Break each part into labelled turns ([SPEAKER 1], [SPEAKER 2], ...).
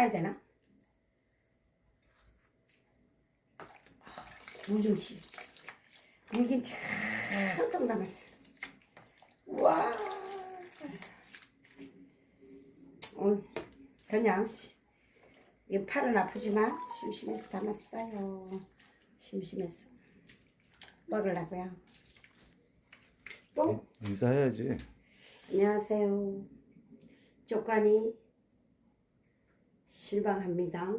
[SPEAKER 1] 짜야 되나? 물김치. 물김치 한통 담았어. 우와. 오늘 그냥 시- 이 팔은 아프지만 심심해서 담았어요. 심심해서 먹으려고요. 또
[SPEAKER 2] 인사해야지.
[SPEAKER 1] 안녕하세요. 쪽간이 실방합니다.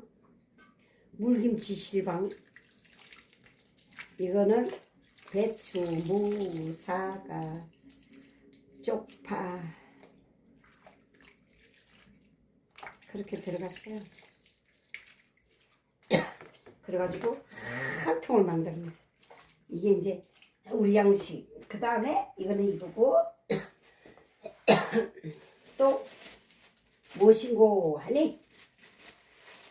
[SPEAKER 1] 물김치 실방. 이거는 배추, 무, 사과, 쪽파 그렇게 들어갔어요. 그래가지고 한 통을 만들었어요. 이게 이제 우리 양식. 그 다음에 이거는 이거고 또 무엇인고 하니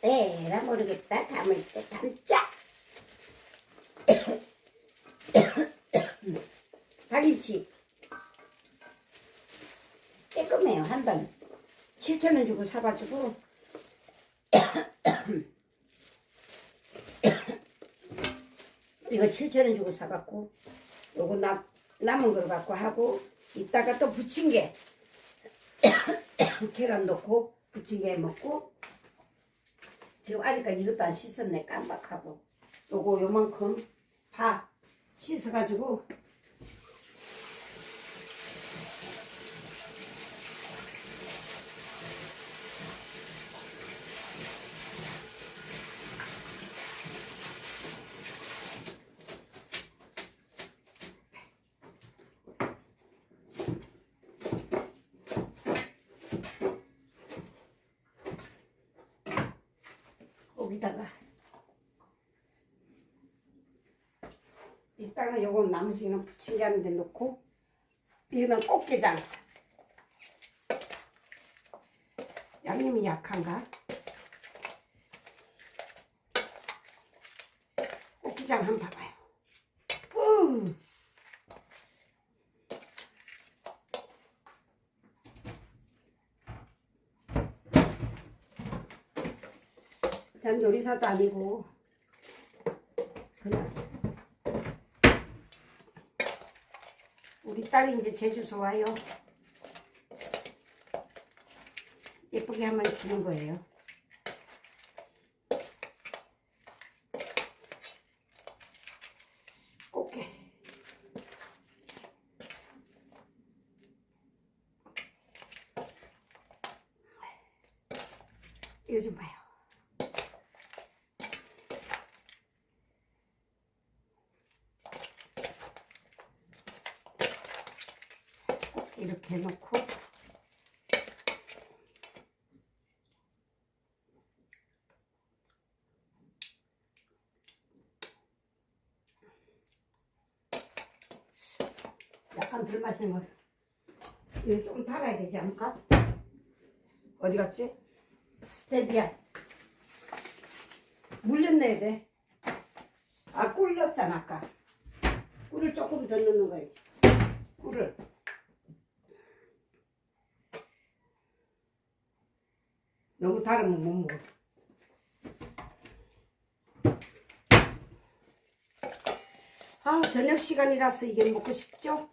[SPEAKER 1] 에라 모르겠다. 담을 때 담자. 박김치. 쬐끔해요. 한단 7천원 주고 사가지고. 이거 7천원 주고 사갖고 요거 남, 남은 걸 갖고 하고 이따가 또 부침개. 계란 넣고 부침개 먹고 지금 아직까지 이것도 안 씻었네. 깜빡하고. 요거 요만큼 파 씻어가지고 거기다가 이따가 요거 나머지는 부침개 하는 데 넣고 이거는 꽃게장 양념이 약한가? 꽃게장 한번 봐봐요 우! 전 요리사도 아니고 그냥 우리 딸이 이제 제주도 와요. 예쁘게 한번 주는 거예요. 꽃게. 좀 봐요. 이렇게 놓고 약간 덜 마시는 거 이거 조금 달아야 되지 않을까? 어디 갔지? 스테비아 물엿 넣어야 돼. 아, 꿀 넣었잖아, 아까. 꿀을 조금 더 넣는 거야지. 꿀을. 너무 달으면 못 먹어. 아, 저녁 시간이라서 이게 먹고 싶죠?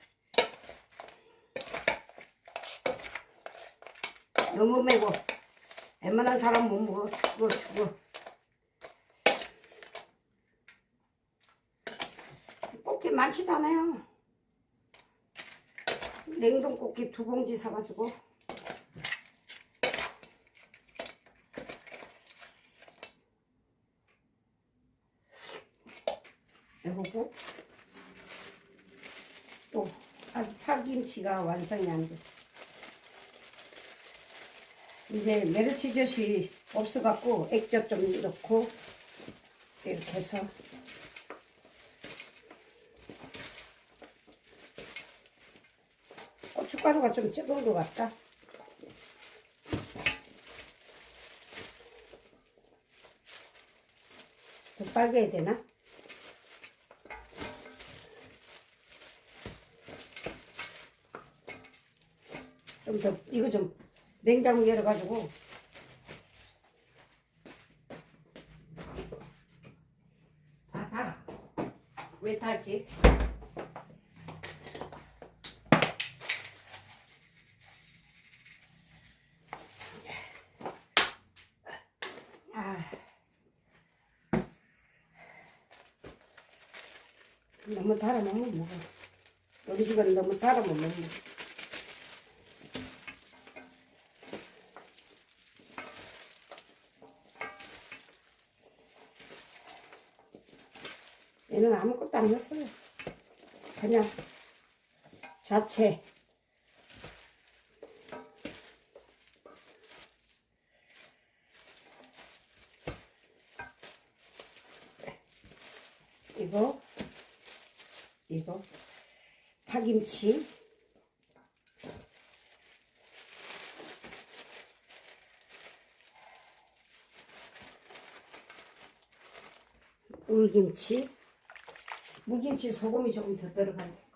[SPEAKER 1] 너무 매고 웬만한 사람 못 먹어. 죽어, 죽어. 꽃게 많지도 않아요. 냉동 꽃게 두 봉지 사가지고 해보고 또 파김치가 완성이 안 됐어. 이제 메르치젓이 없어갖고 액젓 좀 넣고 이렇게 해서 고춧가루가 좀 적은 것 같다. 해야 되나? 좀 더 이거 좀 냉장고 열어가지고 아 달아 왜 달지? 아. 너무 달아 못 먹어. 뭐. 음식은 너무 달아 못 먹는 자체. 이거, 이거, 파김치, 물김치, 물김치 소금이 조금 더 들어가야 돼.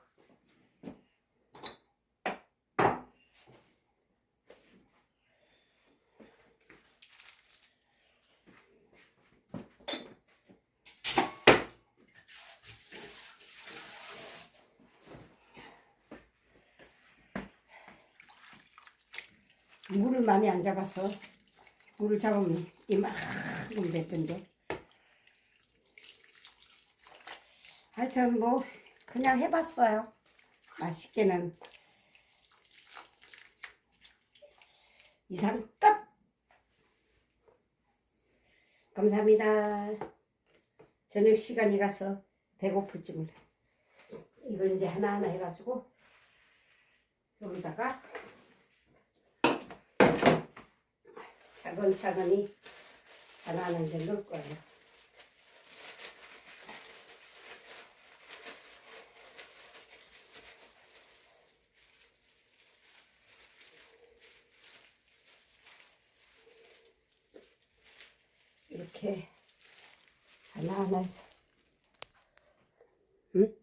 [SPEAKER 1] 물을 많이 안 잡아서 물을 잡으면 이만큼 됐던데. 하여튼 뭐 그냥 해봤어요. 맛있게는. 이상 끝! 감사합니다. 저녁 시간이라서 배고플지 몰라 이걸 이제 하나하나 해가지고 여기다가 차근차근히 하나하나 이제 넣을 거예요. 이렇게 하나하나 응?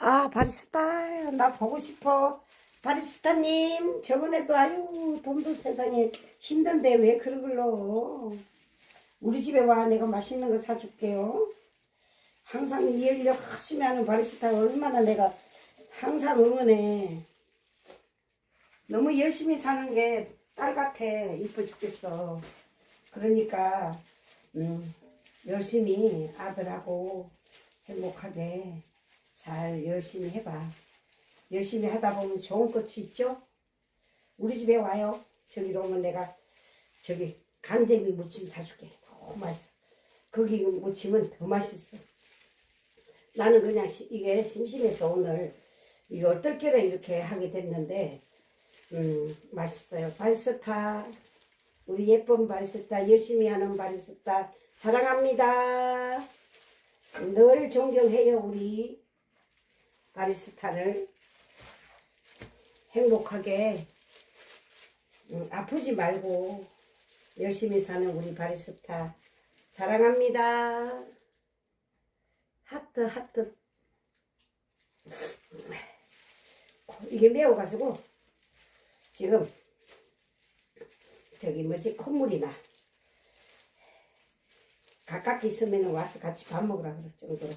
[SPEAKER 1] 아 바리스타 나 보고 싶어 바리스타님 저번에도 아유 돈도 세상에 힘든데 왜 그러글러 우리 집에 와 내가 맛있는 거 사줄게요. 항상 일 열심히 하는 바리스타 얼마나 내가 항상 응원해. 너무 열심히 사는 게 딸 같아. 이뻐 죽겠어. 그러니까 음, 열심히 아들하고 행복하게 잘 열심히 해봐 열심히 하다 보면 좋은 끝이 있죠? 우리 집에 와요. 저기로 오면 내가 저기 간재미 무침 사줄게. 너무 맛있어. 거기 무침은 더 맛있어. 나는 그냥 시- 이게 심심해서 오늘 이걸 뜰게라 이렇게 하게 됐는데 음 맛있어요. 바리스타 우리 예쁜 바리스타 열심히 하는 바리스타 사랑합니다. 늘 존경해요 우리 바리스타를 행복하게 음, 아프지 말고 열심히 사는 우리 바리스타 사랑합니다. 하트 하트 이게 매워가지고 지금 저기 뭐지 콧물이 나 가깝게 있으면 와서 같이 밥 먹으라 그럴 정도로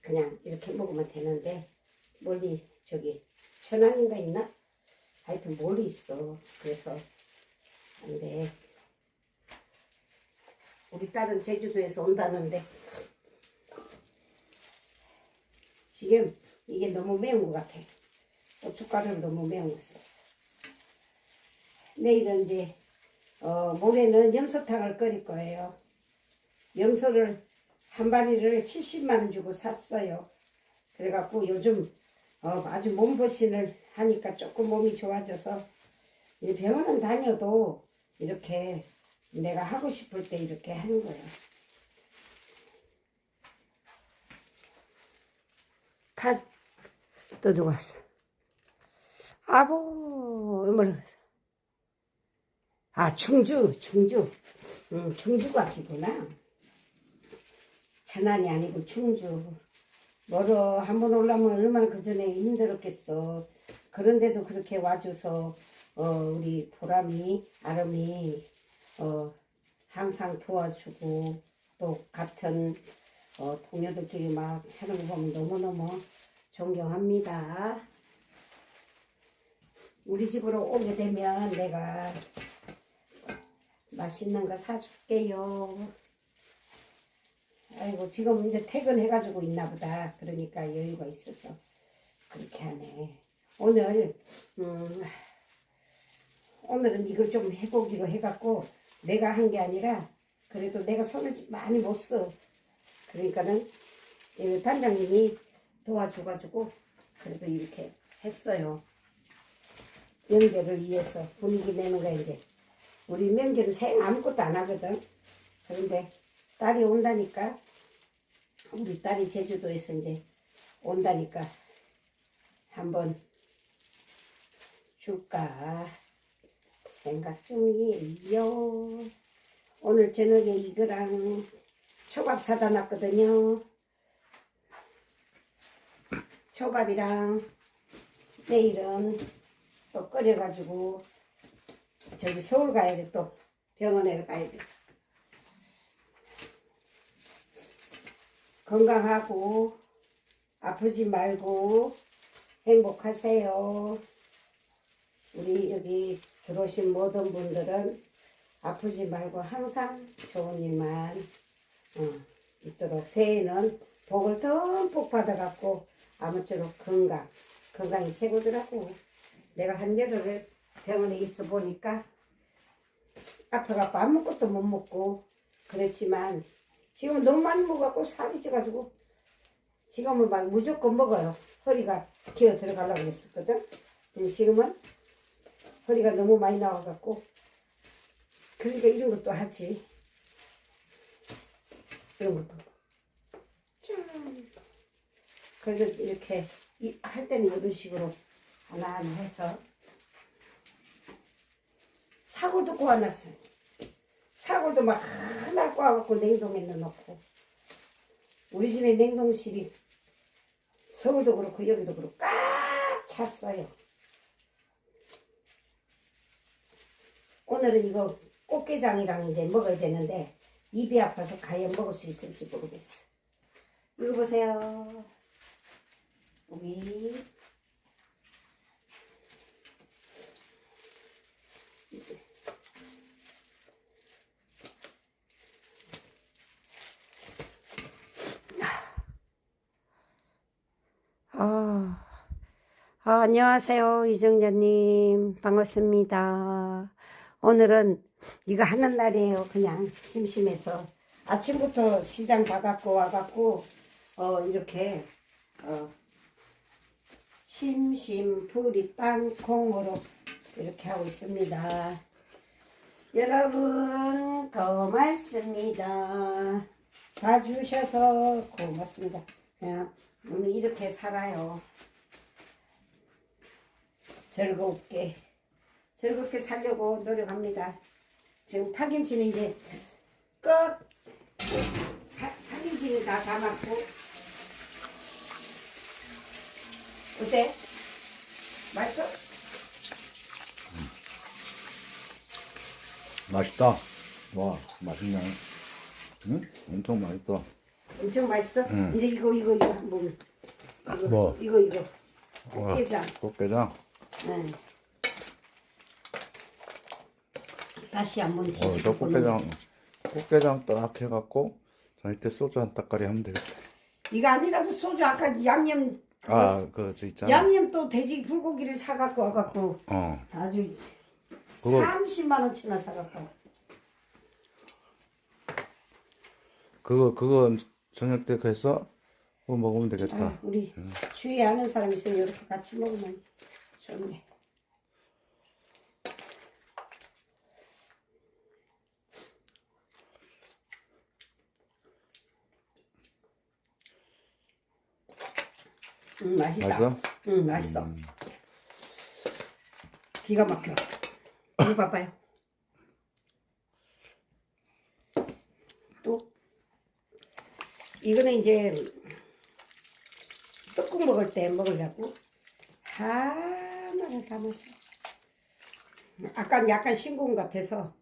[SPEAKER 1] 그냥 이렇게 먹으면 되는데 멀리 저기 천안인가 있나? 하여튼 멀리 있어. 그래서 안 돼. 우리 딸은 제주도에서 온다는데 지금 이게 너무 매운 것 같아. 고춧가루를 너무 매운 거 썼어. 내일은 이제 어, 모레는 염소탕을 끓일 거예요. 염소를 한 마리를 70만 원 주고 샀어요. 그래갖고 요즘 어, 아주 몸보신을 하니까 조금 몸이 좋아져서 이제 병원은 다녀도 이렇게 내가 하고 싶을 때 이렇게 하는 거예요. 팥 또 누가 왔어? 아보 뭐라 아 충주 충주 음, 충주가 기구나 천안이 아니고 충주 멀어 한 번 올라면 얼마나 그 전에 힘들었겠어. 그런데도 그렇게 와줘서 어, 우리 보람이 아름이 어, 항상 도와주고 또 같은 어, 동료들끼리 막 하는 거 보면 너무너무 존경합니다. 우리 집으로 오게 되면 내가 맛있는 거 사줄게요. 아이고 지금 이제 퇴근해가지고 있나 보다. 그러니까 여유가 있어서 그렇게 하네. 오늘 음, 오늘은 이걸 좀 해보기로 해갖고 내가 한 게 아니라 그래도 내가 손을 좀 많이 못 써. 그러니까는 이 단장님이 도와줘가지고 그래도 이렇게 했어요. 명절을 위해서 분위기 내는 거야 이제. 우리 명절은 생 아무것도 안 하거든. 그런데 딸이 온다니까 우리 딸이 제주도에서 이제 온다니까 한번 줄까 생각 중이에요. 오늘 저녁에 이거랑 초밥 사다 놨거든요. 초밥이랑 내일은 또 끓여가지고 저기 서울 가야 돼 또 병원에 가야 돼서 건강하고 아프지 말고 행복하세요. 우리 여기 들어오신 모든 분들은 아프지 말고 항상 좋은 일만 어, 있도록 새해는 복을 듬뿍 받아갖고 아무쪼록 건강 건강이 최고더라고 내가 한여름을 병원에 있어 보니까 아파갖고 아무것도 못 먹고 그랬지만 지금 너무 많이 먹어갖고 살이 쪄가지고 지금은 막 무조건 먹어요. 허리가 기어 들어가려고 그랬었거든. 근데 지금은 허리가 너무 많이 나와갖고 그러니까 이런 것도 하지. 이런 것도. 짠. 그래도 이렇게 이- 할 때는 이런 식으로 하나하나 해서 사골도 구워놨어요 사골도 막 하나 구워갖고 냉동에 넣어놓고 우리 집에 냉동실이 서울도 그렇고 여기도 그렇고 꽉 찼어요 오늘은 이거 꽃게장이랑 이제 먹어야 되는데 입이 아파서 과연 먹을 수 있을지 모르겠어. 이거 보세요. 여기 아, 아, 안녕하세요 이정자님 반갑습니다. 오늘은 이거 하는 날이에요. 그냥 심심해서 아침부터 시장 가갖고 와갖고 어 이렇게 어 심심풀이 땅콩으로 이렇게 하고 있습니다. 여러분 고맙습니다. 봐주셔서 고맙습니다. 그냥 오늘 이렇게 살아요. 즐겁게 즐겁게 살려고 노력합니다. 지금 파김치는 이제 끝. 파, 파김치는 다 담았고. 어때? 맛있어?
[SPEAKER 2] 맛있다. 와, 맛있네. 응? 엄청 맛있다.
[SPEAKER 1] 엄청 맛있어?
[SPEAKER 2] 응.
[SPEAKER 1] 이제 이거 이거 이거 한 번. 이거
[SPEAKER 2] 뭐?
[SPEAKER 1] 이거 이거.
[SPEAKER 2] 와,
[SPEAKER 1] 꽃게장.
[SPEAKER 2] 꽃게장.
[SPEAKER 1] 응. 다시 한번
[SPEAKER 2] 어,
[SPEAKER 1] 뒤집어
[SPEAKER 2] 저
[SPEAKER 1] 보는
[SPEAKER 2] 꽃게장, 꽃게장 딱 해갖고, 저희 때 소주 한 따까리 하면 되겠다.
[SPEAKER 1] 이거 아니라도 소주 아까 양념
[SPEAKER 2] 아, 그, 저 있잖아.
[SPEAKER 1] 양념 또 돼지 불고기를 사갖고 와갖고
[SPEAKER 2] 어,
[SPEAKER 1] 아주
[SPEAKER 2] 그거-
[SPEAKER 1] 30만 원치나 사갖고
[SPEAKER 2] 그거, 그거 저녁 때 해서 그거 먹으면 되겠다.
[SPEAKER 1] 아, 우리 주위에 아는 사람 있으면 이렇게 같이 먹으면 좋네. 음 맛있다.
[SPEAKER 2] 맛있어?
[SPEAKER 1] 응 맛있어.
[SPEAKER 2] 음,
[SPEAKER 1] 기가 막혀. 이거 봐봐요 또 이거는 이제 떡국 먹을 때 먹으려고 하나를 담았어 아까 약간 싱거운 것 같아서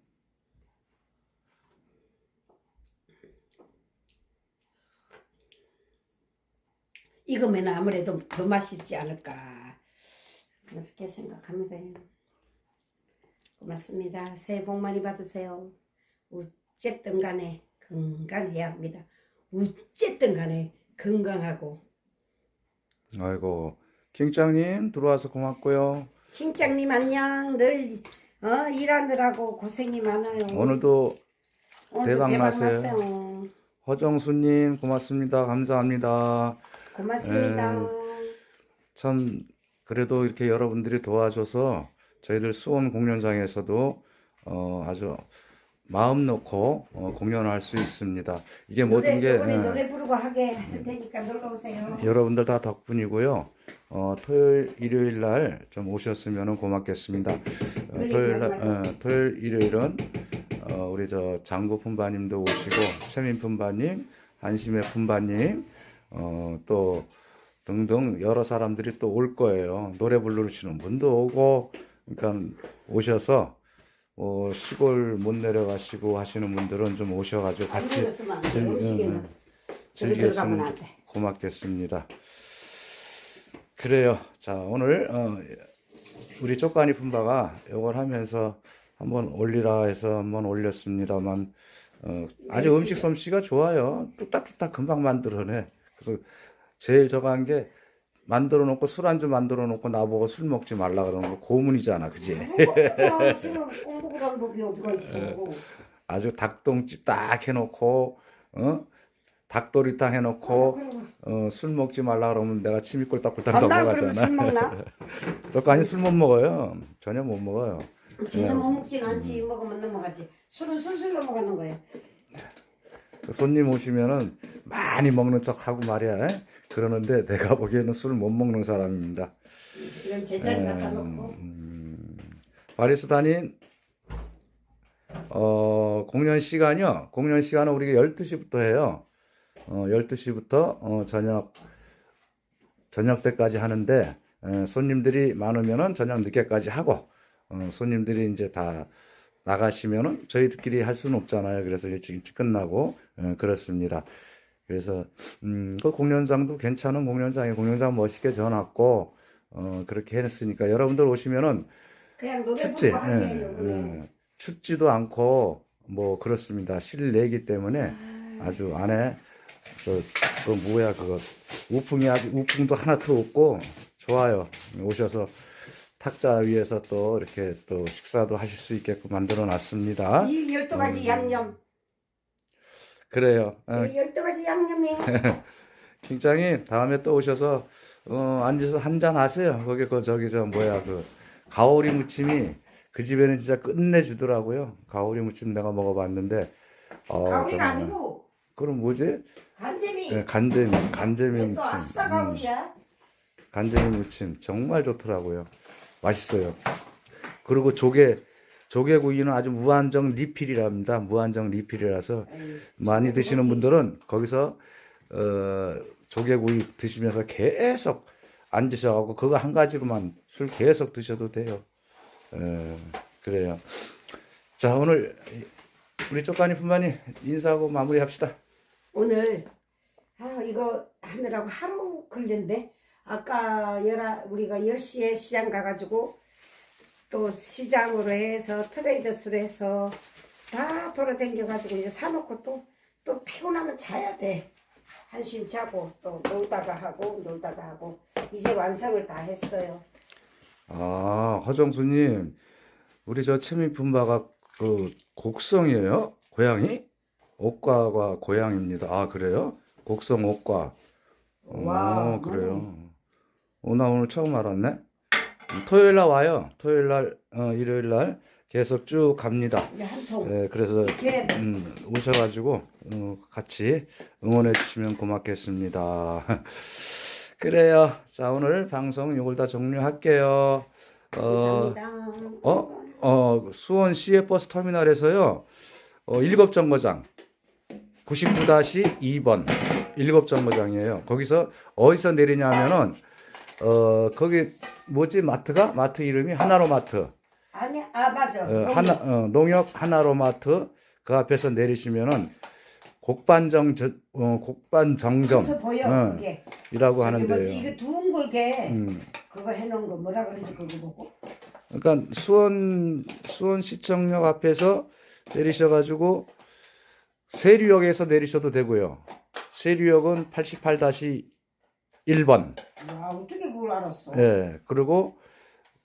[SPEAKER 1] 익으면 아무래도 더 맛있지 않을까 그렇게 생각합니다. 고맙습니다. 새해 복 많이 받으세요. 어쨌든 간에 건강해야 합니다. 어쨌든 간에 건강하고
[SPEAKER 2] 아이고 킹짱님 들어와서 고맙고요.
[SPEAKER 1] 킹장님 안녕 늘 어, 일하느라고 고생이 많아요.
[SPEAKER 2] 오늘도
[SPEAKER 1] 대박
[SPEAKER 2] 나세요.
[SPEAKER 1] 나세요.
[SPEAKER 2] 허정수님 고맙습니다. 감사합니다.
[SPEAKER 1] 고맙습니다.
[SPEAKER 2] 에. 참 그래도 이렇게 여러분들이 도와줘서 저희들 수원 공연장에서도 어, 아주 마음 놓고 어, 공연을 할수 있습니다. 이게 모든 게
[SPEAKER 1] 노래,
[SPEAKER 2] 예,
[SPEAKER 1] 노래 부르고 하게 할 테니까 놀러 오세요.
[SPEAKER 2] 여러분들 다 덕분이고요. 어, 토요일, 일요일 날 좀 오셨으면 고맙겠습니다. 어, 토요일 날, 어, 토요일, 일요일은 어, 우리 저 장구 품바님도 오시고 최민 품바님, 한심의 품바님, 어, 또 등등 여러 사람들이 또 올 거예요. 노래 부르시는 분도 오고, 그러니까 오셔서 어, 시골 못 내려가시고 하시는 분들은 좀 오셔가지고
[SPEAKER 1] 안
[SPEAKER 2] 같이. 즐-
[SPEAKER 1] 음식에는
[SPEAKER 2] 음, 즐겼으면. 고맙겠습니다. 그래요. 자, 오늘 어, 우리 쪽가니 품바가 이걸 하면서 한번 올리라 해서 한번 올렸습니다만 어, 아주
[SPEAKER 1] 네,
[SPEAKER 2] 음식 솜씨가 좋아요. 뚝딱뚝딱 금방 만들어내. 그래서 제일 저거 한 게 만들어 놓고 술안주 만들어 놓고 나보고 술 먹지 말라 그러는 거 고문이잖아. 그지?
[SPEAKER 1] 아, 공부를 법이 어디가 있어.
[SPEAKER 2] 아주 닭똥집 딱 해놓고 어? 닭도리탕 해놓고 어, 술 먹지 말라 그러면 내가 침이 꼴딱꼴딱
[SPEAKER 1] 반달 그러면
[SPEAKER 2] 넘어가잖아.
[SPEAKER 1] 술 먹나?
[SPEAKER 2] 저까지 술못 먹어요. 전혀 못 먹어요.
[SPEAKER 1] 진짜 못 먹진 않지. 먹으면 넘어가지. 술은 술술 넘어가는 거야.
[SPEAKER 2] 그 손님 오시면은 많이 먹는 척 하고 말이야. 에? 그러는데 내가 보기에는 술못 먹는 사람입니다.
[SPEAKER 1] 이런 제자리 갖다 놓고.
[SPEAKER 2] 음, 바리스타님, 어, 공연 시간이요. 공연 시간은 우리가 12시부터 해요. 어, 12시부터 어, 저녁, 저녁 때까지 하는데, 에, 손님들이 많으면은 저녁 늦게까지 하고, 어, 손님들이 이제 다 나가시면은 저희들끼리 할 수는 없잖아요. 그래서 일찍 일찍 끝나고, 어, 그렇습니다. 그래서, 음, 그 공연장도 괜찮은 공연장에 공연장 멋있게 져놨고, 어, 그렇게 했으니까 여러분들 오시면은
[SPEAKER 1] 그냥 노래 부르고
[SPEAKER 2] 예. 예. 춥지도 않고 뭐 그렇습니다. 실내기 때문에 아주 안에 저, 그 뭐야 그거 우풍이 아주 우풍도 하나도 없고 좋아요. 오셔서 탁자 위에서 또 이렇게 또 식사도 하실 수 있게끔 만들어 놨습니다.
[SPEAKER 1] 이 열두 가지
[SPEAKER 2] 음.
[SPEAKER 1] 양념.
[SPEAKER 2] 그래요. 어,
[SPEAKER 1] 이 열두 가지 양념이.
[SPEAKER 2] 킹장이 다음에 또 오셔서 어, 앉아서 한잔 하세요. 거기 그 저기 저 뭐야 그 가오리 무침이 그 집에는 진짜 끝내주더라고요. 가오리 무침 내가 먹어봤는데 어,
[SPEAKER 1] 가오리가
[SPEAKER 2] 정말.
[SPEAKER 1] 아니고
[SPEAKER 2] 그럼 뭐지?
[SPEAKER 1] 간재미.
[SPEAKER 2] 네, 간재미, 간재미
[SPEAKER 1] 또
[SPEAKER 2] 무침.
[SPEAKER 1] 아싸
[SPEAKER 2] 음,
[SPEAKER 1] 가오리야.
[SPEAKER 2] 간재미 무침 정말 좋더라고요. 맛있어요. 그리고 조개 조개구이는 아주 무한정 리필이랍니다. 무한정 리필이라서
[SPEAKER 1] 아유,
[SPEAKER 2] 많이 드시는 분들은 거기서 어, 조개구이 드시면서 계속 앉으셔갖고 그거 한 가지로만 술 계속 드셔도 돼요. 에, 그래요. 자 오늘 우리 쪽가니 품만이 인사하고 마무리합시다.
[SPEAKER 1] 오늘 아 이거 하느라고 하루 걸렸네. 아까 열아 우리가 10시에 시장 가가지고 또 시장으로 해서 트레이더스로 해서 다 돌아다녀가지고 이제 사놓고 또 또 피곤하면 자야 돼. 한심 자고 또 놀다가 하고 놀다가 하고 이제 완성을 다 했어요.
[SPEAKER 2] 아 허정수님 우리 저 채민품바가 그 곡성이에요? 고향이? 옥과가 고향입니다. 아 그래요? 곡성 옥과.
[SPEAKER 1] 와,
[SPEAKER 2] 어, 그래요. 어, 나 오늘 처음 알았네. 토요일 날 와요. 토요일 날, 어, 일요일 날 계속 쭉 갑니다.
[SPEAKER 1] 한 통.
[SPEAKER 2] 네, 그래서
[SPEAKER 1] 이렇게
[SPEAKER 2] 음, 오셔가지고 어, 같이 응원해 주시면 고맙겠습니다. 그래요. 자, 오늘 방송 이걸 다 종료할게요. 어. 어, 어, 수원 시외 버스 터미널에서요, 어, 일곱 정거장, 99-2번, 일곱 정거장이에요. 거기서 어디서 내리냐면은, 어, 거기, 뭐지, 마트가? 마트 이름이 하나로 마트.
[SPEAKER 1] 아니 아 맞아.
[SPEAKER 2] 어, 하나, 어, 농협 하나로 마트. 그 앞에서 내리시면은, 곡반정, 저- 어, 곡반정점.
[SPEAKER 1] 거기서 보여
[SPEAKER 2] 어,
[SPEAKER 1] 그게.
[SPEAKER 2] 이라고
[SPEAKER 1] 저기 뭐지,
[SPEAKER 2] 하는데요.
[SPEAKER 1] 이거 둥글게
[SPEAKER 2] 음.
[SPEAKER 1] 그거 해놓은 거 뭐라 그러지 그거 보고
[SPEAKER 2] 그러니까 수원 수원 시청역 앞에서 내리셔가지고 세류역에서 내리셔도 되고요. 세류역은 88-1번.
[SPEAKER 1] 야 어떻게 그걸 알았어
[SPEAKER 2] 예. 그리고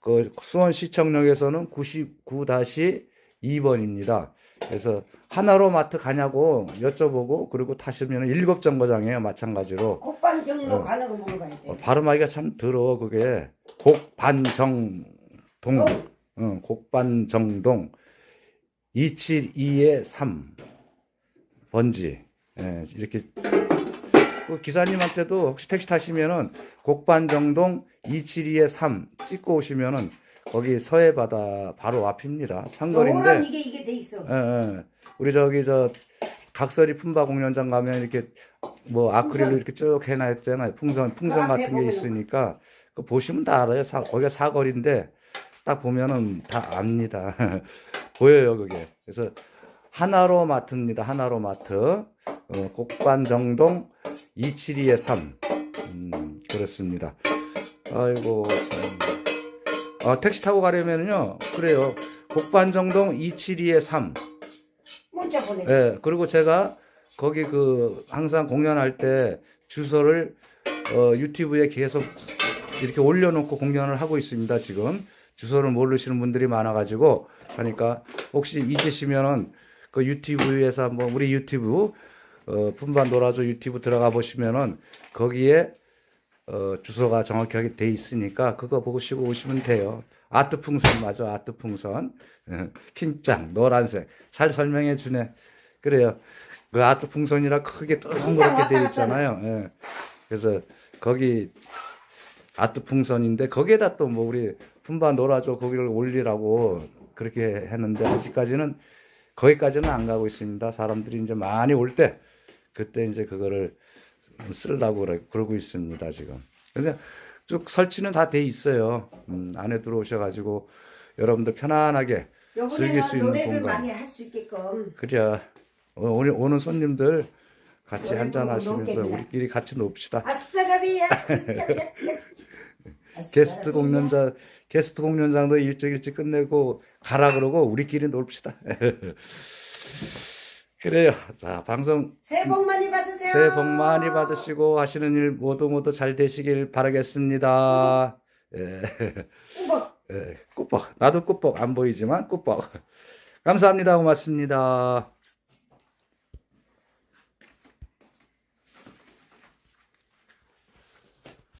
[SPEAKER 2] 그 수원 시청역에서는 99-2번입니다. 그래서 하나로 마트 가냐고 여쭤보고 그리고 타시면 일곱 정거장이에요. 마찬가지로.
[SPEAKER 1] 곡반정로
[SPEAKER 2] 어.
[SPEAKER 1] 가는 거 물어봐야 돼
[SPEAKER 2] 어, 발음하기가 참 더러워 그게 곡반정동
[SPEAKER 1] 어.
[SPEAKER 2] 응, 곡반정동 272의 3 번지 예, 이렇게 그 기사님한테도 혹시 택시 타시면은 곡반정동 272의 3 찍고 오시면은 거기 서해바다 바로 앞입니다
[SPEAKER 1] 노란
[SPEAKER 2] 상거리인데
[SPEAKER 1] 이게 이게 돼 있어
[SPEAKER 2] 예, 예. 우리 저기 저 각설이 품바 공연장 가면 이렇게 뭐 아크릴로
[SPEAKER 1] 풍선.
[SPEAKER 2] 이렇게 쭉 해놨잖아요. 풍선 풍선
[SPEAKER 1] 그 앞에
[SPEAKER 2] 같은 게
[SPEAKER 1] 보면은.
[SPEAKER 2] 있으니까 그 보시면 다 알아요. 사, 거기가 사거리인데 딱 보면은 다 압니다. 보여요 그게. 그래서 하나로 마트입니다. 하나로 마트. 어, 곡반정동 272의 3. 음, 그렇습니다. 아이고 참. 아, 택시 타고 가려면요. 그래요. 곡반정동 272의 3.
[SPEAKER 1] 문자 보내
[SPEAKER 2] 예, 그리고 제가 거기 그 항상 공연할 때 주소를 어, 유튜브에 계속 이렇게 올려놓고 공연을 하고 있습니다. 지금 주소를 모르시는 분들이 많아가지고 하니까 혹시 잊으시면은 그 유튜브에서 한번 우리 유튜브 어, 품반 놀아줘 유튜브 들어가 보시면은 거기에 어, 주소가 정확하게 돼 있으니까 그거 보시고 오시면 돼요. 아트 풍선 맞아, 아트 풍선. 예, 킹짱, 노란색. 잘 설명해 주네. 그래요. 그 아트 풍선이라 크게 동그랗게
[SPEAKER 1] 갔잖아.
[SPEAKER 2] 있잖아요. 예. 그래서 거기 아트 풍선인데 거기에다 또 뭐 우리 품바 놀아줘 거기를 올리라고 그렇게 했는데 아직까지는 거기까지는 안 가고 있습니다. 사람들이 이제 많이 올 때 그때 이제 그거를 쓰려고 그러고 있습니다 지금. 그래서 쭉 설치는 다 돼 있어요. 음, 안에 들어오셔가지고 여러분들 편안하게 즐길 수 있는
[SPEAKER 1] 노래를
[SPEAKER 2] 공간.
[SPEAKER 1] 많이 할 수 있게끔
[SPEAKER 2] 그래. 어, 오늘 오는 손님들 같이
[SPEAKER 1] 노래
[SPEAKER 2] 한잔
[SPEAKER 1] 부르고
[SPEAKER 2] 하시면서
[SPEAKER 1] 놀겠네.
[SPEAKER 2] 우리끼리 같이 놉시다.
[SPEAKER 1] 아싸가비야
[SPEAKER 2] 게스트 공연자 게스트 공연장도 일찍 일찍 끝내고 가라 그러고 우리끼리 놀읍시다. 그래요. 자 방송
[SPEAKER 1] 새해 복 많이 받으세요
[SPEAKER 2] 새해 복 많이 받으시고 하시는 일 모두 모두 잘 되시길 바라겠습니다. 예,
[SPEAKER 1] 우와.
[SPEAKER 2] 예, 꾸벅 나도 꾸벅 안 보이지만 꾸벅 감사합니다. 고맙습니다.